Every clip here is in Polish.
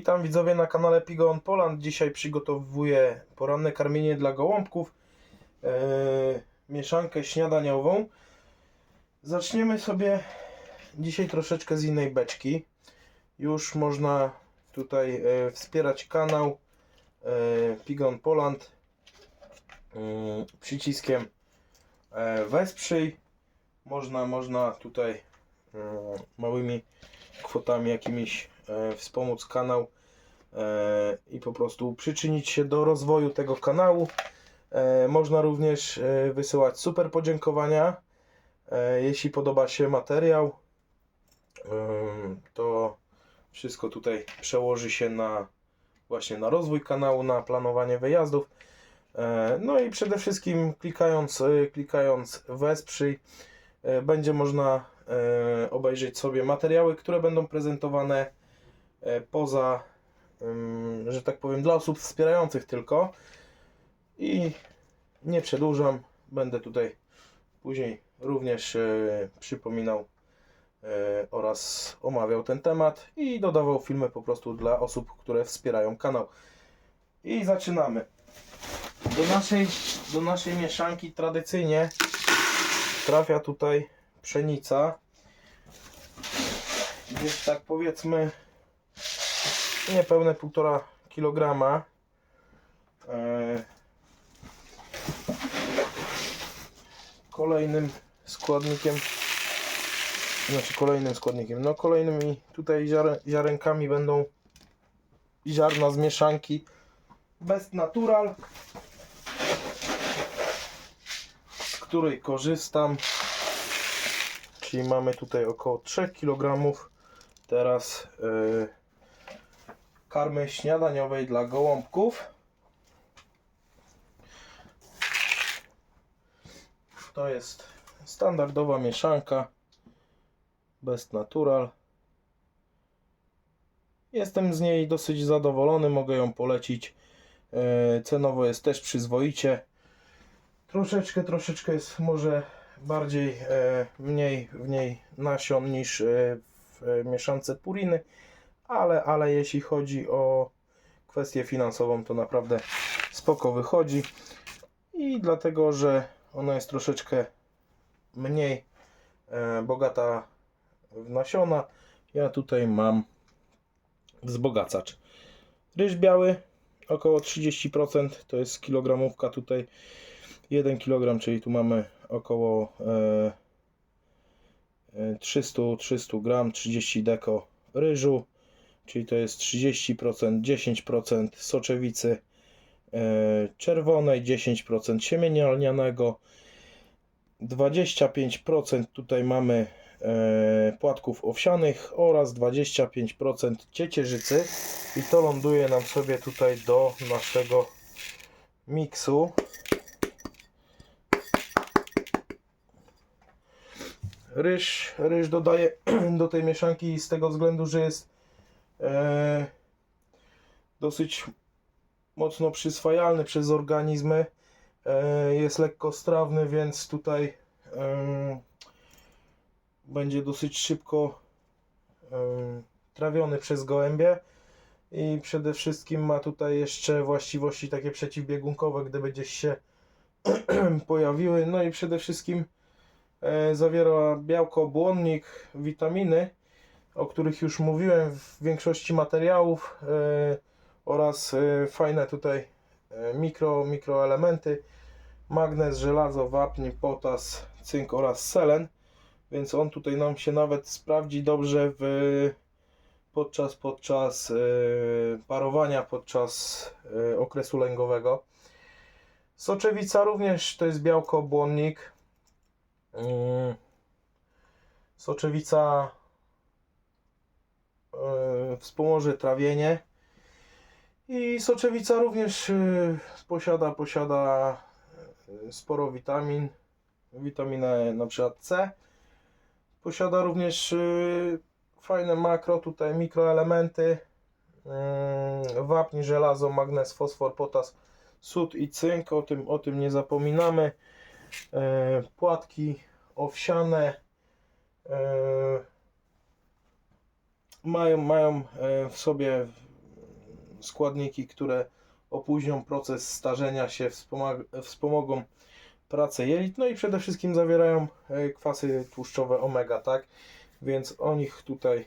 Witam widzowie na kanale Pigon Poland. Dzisiaj przygotowuję poranne karmienie dla gołąbków. Eee, mieszankę śniadaniową. Zaczniemy sobie dzisiaj troszeczkę z innej beczki. Już można tutaj e, wspierać kanał e, Pigon Poland przyciskiem e, wesprzyj. Można, można tutaj małymi kwotami jakimiś e, wspomóc kanał e, i po prostu przyczynić się do rozwoju tego kanału. E, można również e, wysyłać super podziękowania. E, jeśli podoba się materiał, to wszystko tutaj przełoży się na właśnie na rozwój kanału, na planowanie wyjazdów. E, No i przede wszystkim klikając, e, klikając wesprzyj e, będzie można e, obejrzeć sobie materiały, które będą prezentowane e, poza, ym, że tak powiem, dla osób wspierających tylko. I nie przedłużam, będę tutaj później również e, przypominał e, oraz omawiał ten temat i dodawał filmy po prostu dla osób, które wspierają kanał. I zaczynamy. Do naszej, do naszej mieszanki tradycyjnie trafia tutaj pszenica. Gdzieś tak powiedzmy niespełne 1,5 kg. E, Kolejnym składnikiem, znaczy kolejnym składnikiem, no kolejnymi tutaj ziare, ziarenkami będą ziarna z mieszanki Best Natural, z której korzystam. Czyli mamy tutaj około 3 kg teraz yy, karmy śniadaniowej dla gołąbków. To jest standardowa mieszanka Best Natural. Jestem z niej dosyć zadowolony, mogę ją polecić. Yy, Cenowo jest też przyzwoicie. Troszeczkę, troszeczkę jest może bardziej, e, mniej w niej nasion niż e, w e, mieszance puriny, ale, ale jeśli chodzi o kwestię finansową, to naprawdę spoko wychodzi. I dlatego, że ona jest troszeczkę mniej e, bogata w nasiona, ja tutaj mam wzbogacacz. Ryż biały około 30%, to jest kilogramówka tutaj. 1 kg, czyli tu mamy około e, e, 300, 300 gram, 30 deko ryżu, czyli to jest 30%, 10% soczewicy e, czerwonej, 10% siemienia lnianego, 25% tutaj mamy e, płatków owsianych oraz 25% ciecierzycy i to ląduje nam sobie tutaj do naszego miksu. Ryż, ryż dodaję do tej mieszanki z tego względu, że jest e, dosyć mocno przyswajalny przez organizmy. E, jest lekko strawny, więc tutaj e, będzie dosyć szybko e, trawiony przez gołębie. I przede wszystkim ma tutaj jeszcze właściwości takie przeciwbiegunkowe, gdyby gdzieś się pojawiły. No i przede wszystkim e, zawiera białko, błonnik, witaminy, o których już mówiłem w większości materiałów e, oraz e, fajne tutaj e, mikro, mikroelementy, magnez, żelazo, wapń, potas, cynk oraz selen, więc on tutaj nam się nawet sprawdzi dobrze w, podczas, podczas parowania, podczas okresu lęgowego. Soczewica również to jest białko, błonnik, Mm. Soczewica wspomoże trawienie. I soczewica również e, posiada, posiada e, sporo witamin, witaminę na przykład C. Posiada również e, fajne makro, tutaj mikroelementy, wapń, żelazo, magnez, fosfor, potas, sód i cynk, o tym, o tym nie zapominamy. E, płatki owsiane e, mają, mają e, w sobie składniki, które opóźnią proces starzenia się, wspomogą pracę jelit, no i przede wszystkim zawierają e, kwasy tłuszczowe omega, tak? Więc o nich tutaj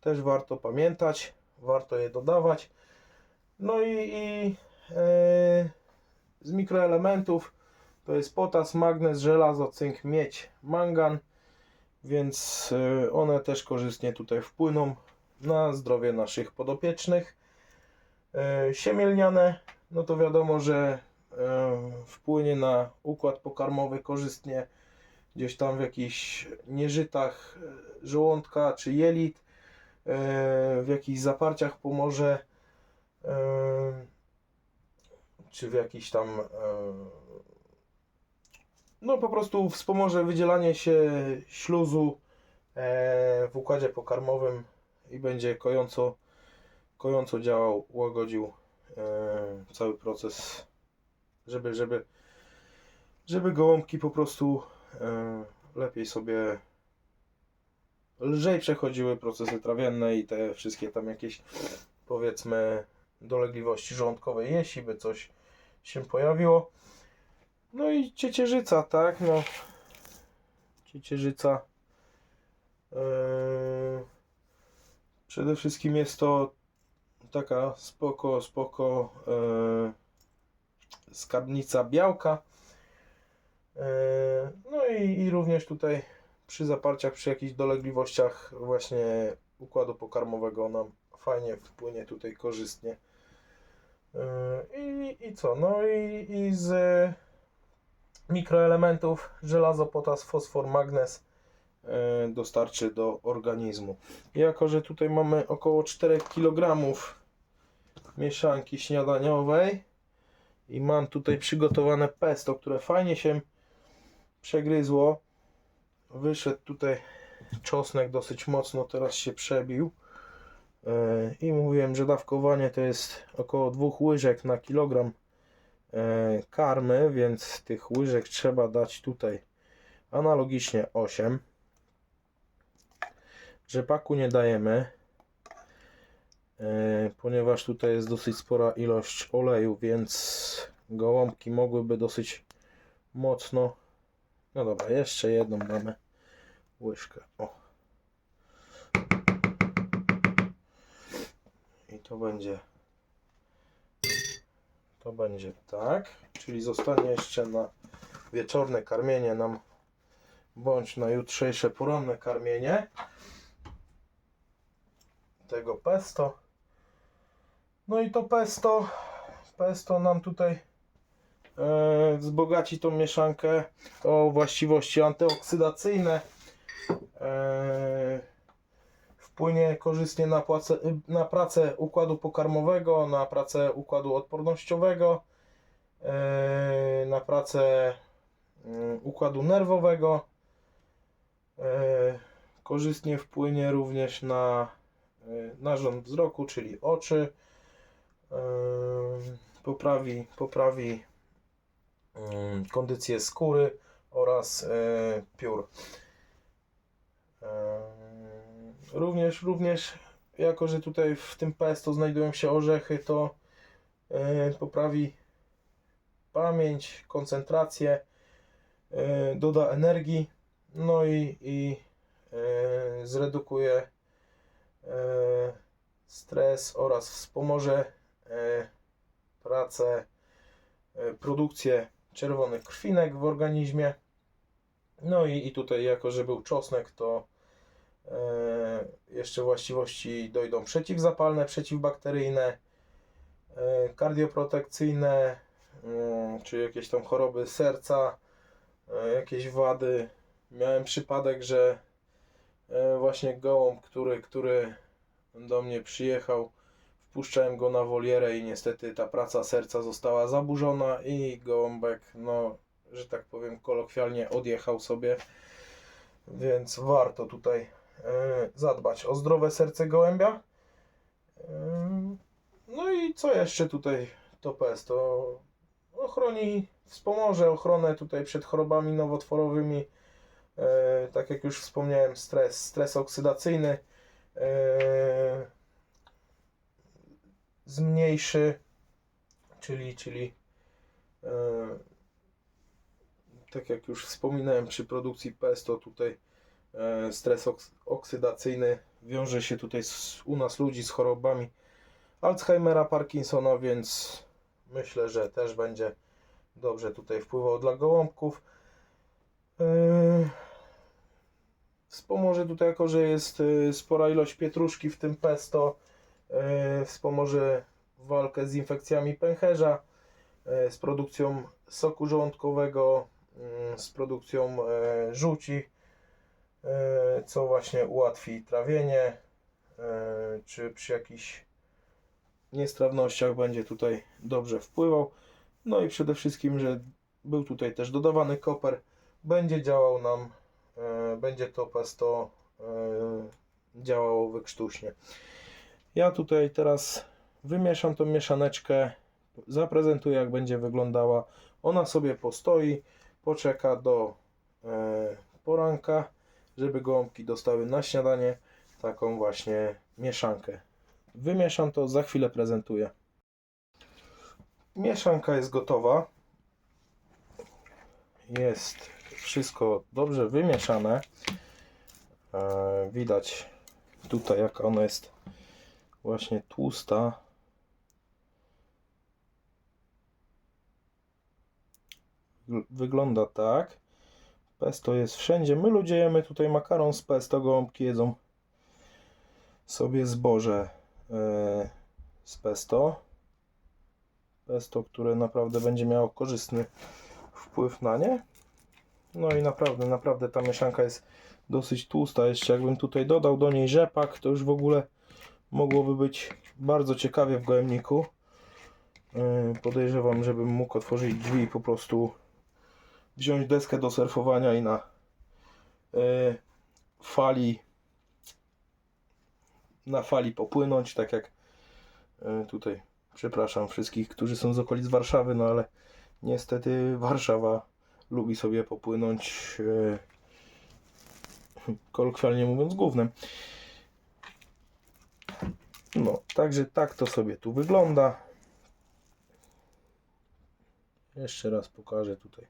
też warto pamiętać, warto je dodawać. No i, i e, z mikroelementów to jest potas, magnez, żelazo, cynk, miedź, mangan, więc e, one też korzystnie tutaj wpłyną na zdrowie naszych podopiecznych. E, Siemielniane, no to wiadomo, że e, wpłynie na układ pokarmowy korzystnie gdzieś tam w jakichś nieżytach żołądka czy jelit, w jakichś zaparciach pomoże, czy w jakiś tam no po prostu wspomoże wydzielanie się śluzu e, w układzie pokarmowym i będzie kojąco, kojąco działał, łagodził e, cały proces, żeby, żeby, żeby gołąbki po prostu e, lepiej sobie lżej przechodziły procesy trawienne i te wszystkie tam jakieś powiedzmy dolegliwości żołądkowe, jeśli by coś się pojawiło. No i ciecierzyca, tak, no. Ciecierzyca. Yy, przede wszystkim jest to taka spoko, spoko yy, skarbnica białka. Yy, no i, i również tutaj przy zaparciach, przy jakichś dolegliwościach właśnie układu pokarmowego nam fajnie wpłynie tutaj korzystnie. I, i co, no i, i z mikroelementów żelazo, potas, fosfor, magnez e, dostarczy do organizmu. Jako, że tutaj mamy około 4 kg mieszanki śniadaniowej i mam tutaj przygotowane pesto, które fajnie się przegryzło. Wyszedł tutaj czosnek dosyć mocno, teraz się przebił. E, I mówiłem, że dawkowanie to jest około 2 łyżek na kilogram karmy, więc tych łyżek trzeba dać tutaj analogicznie 8. Rzepaku nie dajemy, e, ponieważ tutaj jest dosyć spora ilość oleju, więc gołąbki mogłyby dosyć mocno. No dobra, jeszcze jedną damy łyżkę. O. I to będzie to będzie tak, czyli zostanie jeszcze na wieczorne karmienie nam, bądź na jutrzejsze poranne karmienie tego pesto. No i to pesto, pesto nam tutaj e, wzbogaci tą mieszankę o właściwości antyoksydacyjne. E, wpłynie korzystnie na, płace, na pracę układu pokarmowego, na pracę układu odpornościowego, e, na pracę mm, układu nerwowego. E, Korzystnie wpłynie również na e, narząd wzroku, czyli oczy. Poprawi, poprawi mm, kondycję skóry oraz piór. Również, również jako, że tutaj w tym pesto znajdują się orzechy, to e, poprawi pamięć, koncentrację, e, doda energii, no i, i e, zredukuje stres oraz wspomoże pracę, e, produkcję czerwonych krwinek w organizmie. No i, i tutaj, jako że był czosnek, to jeszcze właściwości dojdą przeciwzapalne, przeciwbakteryjne, e, kardioprotekcyjne, mm, czy jakieś tam choroby serca, e, jakieś wady. Miałem przypadek, że e, właśnie gołąb, który, który do mnie przyjechał, wpuszczałem go na wolierę i niestety ta praca serca została zaburzona i gołąbek, no, że tak powiem kolokwialnie odjechał sobie, więc warto tutaj e, zadbać o zdrowe serce gołębia. E, No i co jeszcze tutaj to pesto? Ochroni, wspomoże ochronę tutaj przed chorobami nowotworowymi. E, tak jak już wspomniałem, stres, stres oksydacyjny. E, zmniejszy, czyli, czyli e, tak jak już wspominałem przy produkcji pesto tutaj e, stres oks- oksydacyjny wiąże się tutaj z, u nas ludzi z chorobami Alzheimera, Parkinsona, więc myślę, że też będzie dobrze tutaj wpływał dla gołąbków. Yy, Wspomoże tutaj, jako że jest yy, spora ilość pietruszki w tym pesto, wspomoże walkę z infekcjami pęcherza, z produkcją soku żołądkowego, yy, z produkcją żółci, co właśnie ułatwi trawienie, yy, czy przy jakichś niestrawnościach będzie tutaj dobrze wpływał. No i przede wszystkim, że był tutaj też dodawany koper, będzie działał nam, e, będzie to pesto e, działało wykrztuśnie. Ja tutaj teraz wymieszam tą mieszaneczkę, zaprezentuję jak będzie wyglądała. Ona sobie postoi, poczeka do e, poranka, żeby gołąbki dostały na śniadanie taką właśnie mieszankę. Wymieszam to, za chwilę prezentuję. Mieszanka jest gotowa. Jest wszystko dobrze wymieszane. E, widać tutaj, jaka ona jest właśnie tłusta. Wygl- Wygląda tak. Pesto jest wszędzie. My ludzie jemy tutaj makaron z pesto, gołąbki jedzą sobie zboże e, z pesto pesto, które naprawdę będzie miało korzystny wpływ na nie. No i naprawdę, naprawdę ta mieszanka jest dosyć tłusta. Jeszcze jakbym tutaj dodał do niej rzepak, to już w ogóle mogłoby być bardzo ciekawie w gołębniku. Yy, Podejrzewam, żebym mógł otworzyć drzwi i po prostu wziąć deskę do surfowania i na yy, fali na fali popłynąć, tak jak yy, tutaj Przepraszam wszystkich, którzy są z okolic Warszawy, no ale niestety Warszawa lubi sobie popłynąć, e, kolokwialnie mówiąc, głównym. No, także tak to sobie tu wygląda. Jeszcze raz pokażę tutaj,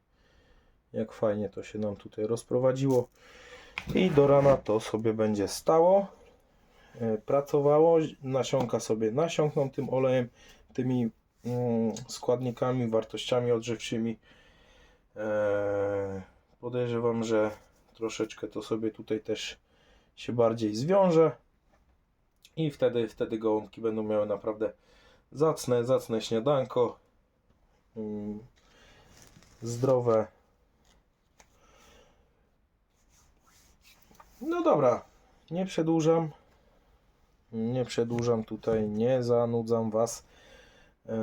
jak fajnie to się nam tutaj rozprowadziło. I do rana to sobie będzie stało e, pracowało, nasionka sobie nasiąkną tym olejem, tymi mm, składnikami, wartościami odżywczymi. E, podejrzewam, że troszeczkę to sobie tutaj też się bardziej zwiąże i wtedy, wtedy gołąbki będą miały naprawdę zacne, zacne śniadanko mm, zdrowe no dobra, nie przedłużam nie przedłużam tutaj, nie zanudzam Was. Yy,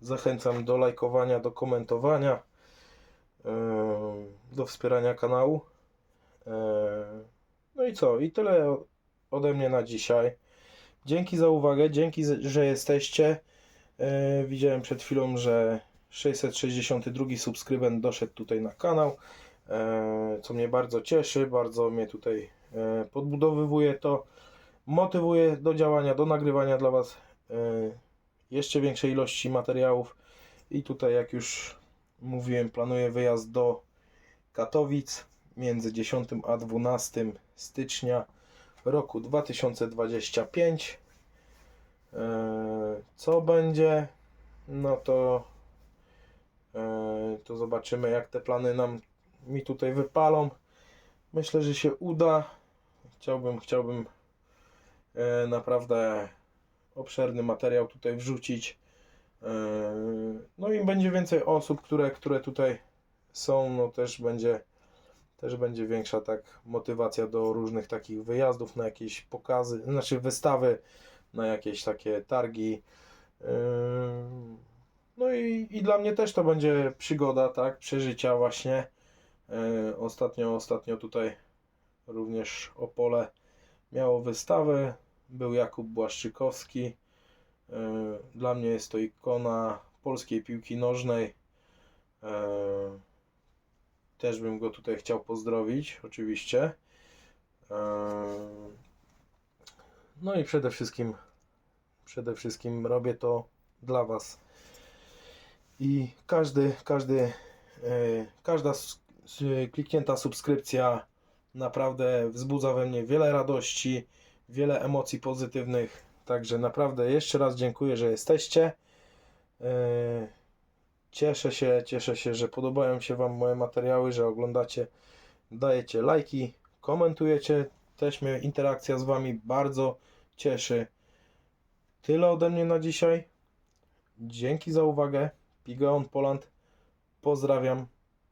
Zachęcam do lajkowania, do komentowania, yy, do wspierania kanału. Yy, No i co? I tyle ode mnie na dzisiaj. Dzięki za uwagę, dzięki, że jesteście. Widziałem przed chwilą, że 662 subskrybent doszedł tutaj na kanał, co mnie bardzo cieszy, bardzo mnie tutaj yy, podbudowywuje to motywuje do działania, do nagrywania dla Was e, jeszcze większej ilości materiałów. I tutaj, jak już mówiłem, planuję wyjazd do Katowic między 10 a 12 stycznia roku 2025. E, Co będzie? No to, e, to zobaczymy, jak te plany nam mi tutaj wypalą. Myślę, że się uda. Chciałbym, chciałbym e, naprawdę obszerny materiał tutaj wrzucić. E, No i będzie więcej osób, które, które tutaj są, no też będzie też będzie większa tak motywacja do różnych takich wyjazdów na jakieś pokazy, znaczy wystawy, na jakieś takie targi. Yy, No i, i dla mnie też to będzie przygoda, tak, przeżycia właśnie. Yy, Ostatnio, ostatnio tutaj również Opole miało wystawę. Był Jakub Błaszczykowski. Yy, Dla mnie jest to ikona polskiej piłki nożnej. Yy, Też bym go tutaj chciał pozdrowić, oczywiście. No i przede wszystkim Przede wszystkim robię to dla Was. I każdy, każdy, e, każda kliknięta subskrypcja naprawdę wzbudza we mnie wiele radości, wiele emocji pozytywnych. Także naprawdę jeszcze raz dziękuję, że jesteście. E, Cieszę się, cieszę się, że podobają się Wam moje materiały, że oglądacie, dajecie lajki, komentujecie. Też mnie interakcja z Wami bardzo cieszy. Tyle ode mnie na dzisiaj. Dzięki za uwagę. Pigeon Poland. Pozdrawiam.